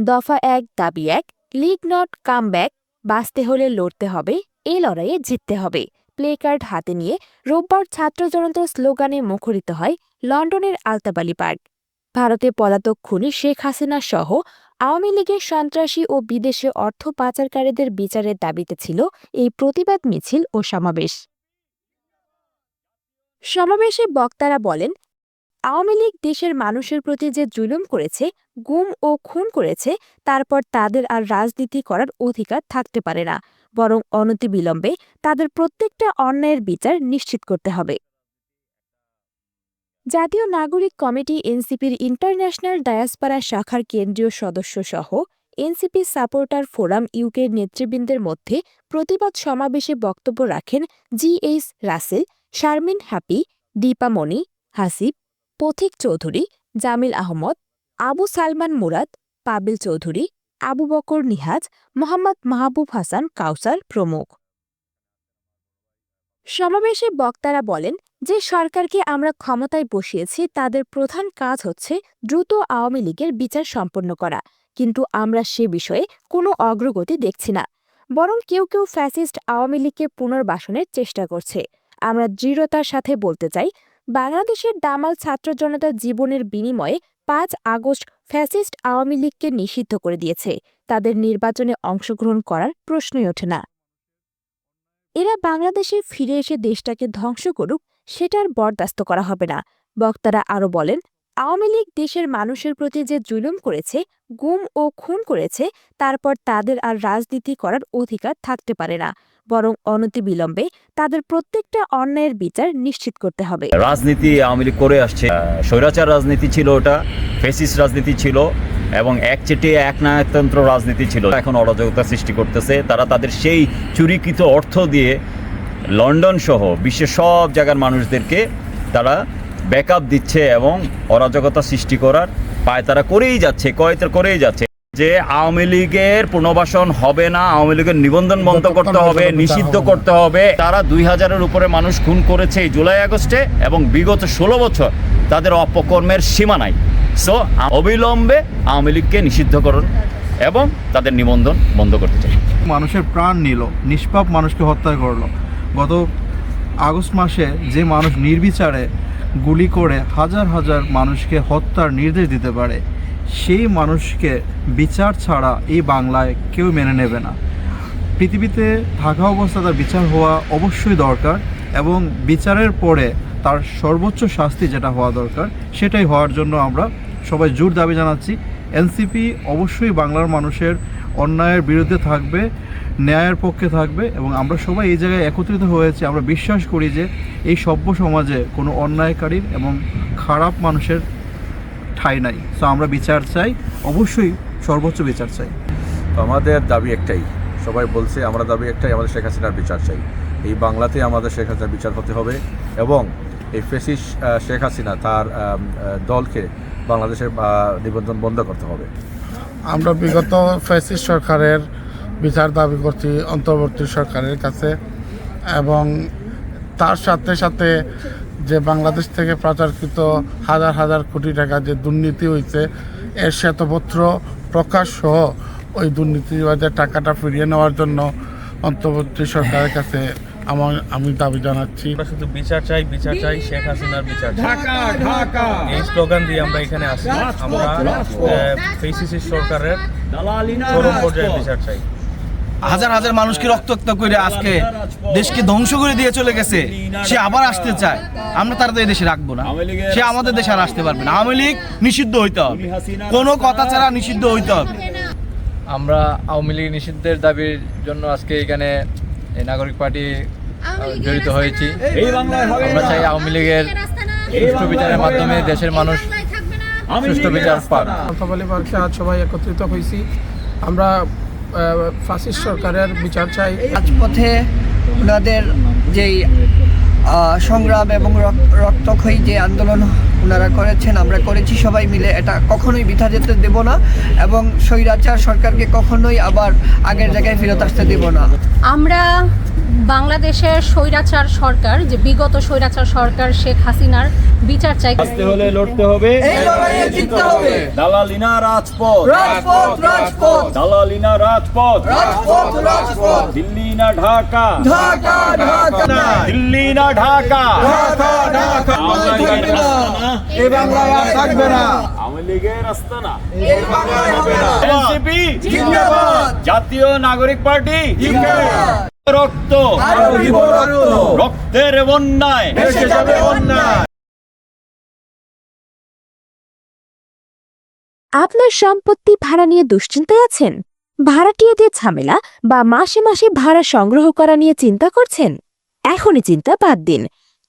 দফা এক, দাবি এক, লিগ নট কাম ব্যাক, বাঁচতে হলে লড়তে হবে এই লড়াইয়ে জিততে হবে। প্লে কার্ড হাতে নিয়ে রোববার ছাত্র জনতার স্লোগানে মুখরিত হয় লন্ডনের আলতাবালি পার্ক। ভারতে পলাতক খুনি শেখ হাসিনা সহ আওয়ামী লীগের সন্ত্রাসী ও বিদেশে অর্থ পাচারকারীদের বিচারের দাবিতে ছিল এই প্রতিবাদ মিছিল ও সমাবেশ। সমাবেশে বক্তারা বলেন আওয়ামী লীগ দেশের মানুষের প্রতি যে জুলুম করেছে, গুম ও খুন করেছে, তারপর তাদের আর রাজনীতি করার অধিকার থাকতে পারে না। বরং অনতিবিলম্বে তাদের প্রত্যেকটা অন্যায়ের বিচার নিশ্চিত করতে হবে। জাতীয় নাগরিক কমিটি এনসিপির ইন্টারন্যাশনাল ডায়াসপারা শাখার কেন্দ্রীয় সদস্য সহ এনসিপি সাপোর্টার ফোরাম ইউকের নেতৃবৃন্দের মধ্যে প্রতিবাদ সমাবেশে বক্তব্য রাখেন জি জিএইচ রাসেল, শারমিন হ্যাপি দীপামণি হাসিব পথিক চৌধুরী জামিল আহমদ, আবু সালমান মুরাদ, পাবিল চৌধুরী, আবু বকর নিহাজ, মোহাম্মদ মাহবুব হাসান কাউসার প্রমুখ। সমাবেশে বক্তারা বলেন যে সরকারকে আমরা ক্ষমতায় বসিয়েছি, তাদের প্রধান কাজ হচ্ছে দ্রুত আওয়ামী লীগের বিচার সম্পন্ন করা। কিন্তু আমরা সে বিষয়ে কোনো অগ্রগতি দেখছি না, বরং কেউ কেউ ফ্যাসিস্ট আওয়ামী লীগকে পুনর্বাসনের চেষ্টা করছে। আমরা দৃঢ়তার সাথে বলতে চাই বাংলাদেশের দামাল ছাত্র জনতার জীবনের বিনিময়ে পাঁচ আগস্ট ফ্যাসিস্ট আওয়ামী লীগকে নিষিদ্ধ করে দিয়েছে। তাদের নির্বাচনে অংশগ্রহণ করার প্রশ্নই ওঠে না। এরা বাংলাদেশে ফিরে এসে দেশটাকে ধ্বংস করুক সেটার বরদাস্ত করা হবে না। বক্তারা আরও বলেন, আওয়ামী লীগ দেশের মানুষের প্রতি যে জুলুম করেছে, গুম ও খুন করেছে, তারপর তাদের আর রাজনীতি করার অধিকার থাকতে পারে না। বরং অনতিবিলম্বে তাদের প্রত্যেকটা অন্যায়ের বিচার নিশ্চিত করতে হবে। রাজনীতি আওয়ামী লীগ করে আসছে। স্বৈরাচার রাজনীতি ছিল ওটা ফেসিস রাজনীতি ছিল এবং একচেটিয়া একনায়কতন্ত্র রাজনীতি ছিল। এখন অরাজকতা সৃষ্টি করতেছে। তারা তাদের সেই চুরিকৃত অর্থ দিয়ে লন্ডন সহ বিশ্বের সব জায়গার মানুষদেরকে তারা ব্যাকআপ দিচ্ছে এবং অরাজকতা সৃষ্টি করার পায় তারা করেই যাচ্ছে, কয়তে করেই যাচ্ছে। যে আওয়ামী লীগের পুনর্বাসন হবে না আওয়ামী লীগের নিবন্ধন বন্ধ করতে হবে নিষিদ্ধ করতে হবে। তারা দুই হাজারের উপরে মানুষ খুন করেছে এই জুলাই আগস্টে এবং বিগত ষোলো বছর তাদের অপকর্মের সীমা নাই। সো অবিলম্বে আওয়ামী লীগকে নিষিদ্ধ করুন এবং তাদের নিবন্ধন বন্ধ করতে চাই। মানুষের প্রাণ নিল নিষ্পাপ মানুষকে হত্যা করল। গত আগস্ট মাসে যে মানুষ নির্বিচারে গুলি করে হাজার হাজার মানুষকে হত্যার নির্দেশ দিতে পারে সেই মানুষকে বিচার ছাড়া এই বাংলায় কেউ মেনে নেবে না। পৃথিবীতে থাকা অবস্থা তার বিচার হওয়া অবশ্যই দরকার এবং বিচারের পরে তার সর্বোচ্চ শাস্তি যেটা হওয়া দরকার, সেটাই হওয়ার জন্য আমরা সবাই জোর দাবি জানাচ্ছি। এনসিপি অবশ্যই বাংলার মানুষের অন্যায়ের বিরুদ্ধে থাকবে, ন্যায়ের পক্ষে থাকবে এবং আমরা সবাই এই জায়গায় একত্রিত হয়েছি। আমরা বিশ্বাস করি যে এই সভ্য সমাজে কোনো অন্যায়কারীর এবং খারাপ মানুষের ঠাঁই নাই। সো আমরা বিচার চাই অবশ্যই সর্বোচ্চ বিচার চাই। তো আমাদের দাবি একটাই সবাই বলছে আমরা দাবি একটাই আমাদের শেখ হাসিনার বিচার চাই। এই বাংলাতে আমাদের শেখ হাসিনার বিচার হতে হবে এবং এই ফেসিস শেখ হাসিনা তার দলকে বাংলাদেশের নিবন্ধন বন্ধ করতে হবে। আমরা বিগত ফ্যাসিস্ট সরকারের বিচার দাবি করছি অন্তর্বর্তী সরকারের কাছে এবং তার সাথে সাথে যে বাংলাদেশ থেকে প্রচারকৃত হাজার হাজার কোটি টাকা যে দুর্নীতি হয়েছে এর শ্বেতপত্র প্রকাশ সহ ওই দুর্নীতিবাজের টাকাটা ফিরিয়ে নেওয়ার জন্য অন্তর্বর্তী সরকারের কাছে আমার আমি দাবি জানাচ্ছি। শুধু বিচার চাই বিচার চাই শেখ হাসিনার বিচার চাই। এই স্লোগান দিয়ে আমরা এখানে আসি আমরা ফেসিসি সরকারের বিচার চাই। হাজার হাজার মানুষকে রক্তাক্ত করে আজকে দেশকে ধ্বংস করে দিয়ে চলে গেছে। সে আবার আসতে চায়। আমরা তার তো এই দেশে রাখব না। সে আমাদের দেশে আর আসতে পারবে না। আওয়ামী লীগ নিষিদ্ধ হইতে হবে। কোনো কথা ছাড়া নিষিদ্ধ হইতে হবে। আমরা আওয়ামী লীগ নিষিদ্ধের দাবির জন্য আজকে এখানে এই নাগরিক পার্টি জড়িত হয়েছি। আমরা চাই আওয়ামী লীগের সুষ্ঠু বিচারের মাধ্যমে দেশের মানুষ সুষ্ঠু বিচার পাক। আজ সবাই একত্রিত হয়েছি আমরা ফাসিস্ট সরকারের বিচার চাই। রাজপথে ওনাদের যেই সংগ্রাম এবং রক- রক্তক্ষয়ী যে আন্দোলন ওনারা করেছেন আমরা করেছি সবাই মিলে এটা কখনোই বৃথা যেতে দেব না এবং স্বৈরাচার সরকারকে কখনোই আবার আগের জায়গায় ফেরত আসতে দেব না। আমরা বাংলাদেশের স্বৈরাচার সরকার যে বিগত স্বৈরাচার সরকার শেখ হাসিনার বিচার চাই আসতে হলে লড়তে হবে। এই লড়াইয়ে জিততে হবে। দালালিনা রাজপথ। রাজপথ রাজপথ। দালালিনা রাজপথ। রাজপথ রাজপথ। দিল্লি না ঢাকা। ঢাকা ঢাকা। দিল্লি না ঢাকা। ঢাকা ঢাকা। এই বাংলায় আর থাকবে না। আওয়ামী লীগের রাস্তা না। এই বাংলায় হবে না। এনসিপি জিন্দাবাদ। জাতীয় নাগরিক পার্টি জিন্দাবাদ। রক্ত। রক্তের বন্যায়। আপনার সম্পত্তি ভাড়া নিয়ে দুশ্চিন্তায় আছেন? ভাড়াটিয়াদের ঝামেলা বা মাসে মাসে ভাড়া সংগ্রহ করা নিয়ে চিন্তা করছেন? এখনই চিন্তা বাদ দিন।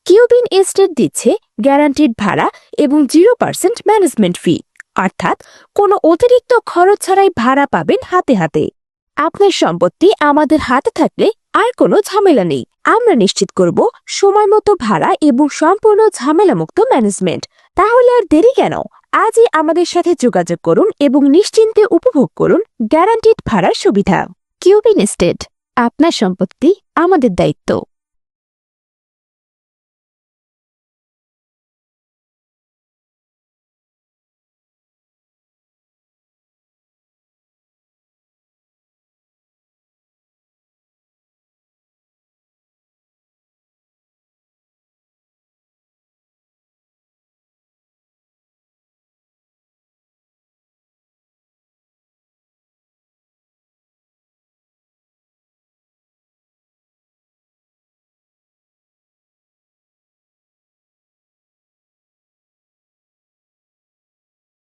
কিউবিন এস্টেট দিচ্ছে গ্যারান্টিড ভাড়া এবং জিরো পার্সেন্ট ম্যানেজমেন্ট ফি। অর্থাৎ কোনো অতিরিক্ত খরচ ছাড়াই ভাড়া পাবেন হাতে হাতে। আপনার সম্পত্তি আমাদের হাতে থাকলে আর কোনো ঝামেলা নেই। আমরা নিশ্চিত করব সময় মতো ভাড়া এবং সম্পূর্ণ ঝামেলামুক্ত ম্যানেজমেন্ট তাহলে আর দেরি কেন? আজই আমাদের সাথে যোগাযোগ করুন এবং নিশ্চিন্তে উপভোগ করুন গ্যারান্টিড ভাড়ার সুবিধা। কিউবিন এস্টেট আপনার সম্পত্তি আমাদের দায়িত্ব।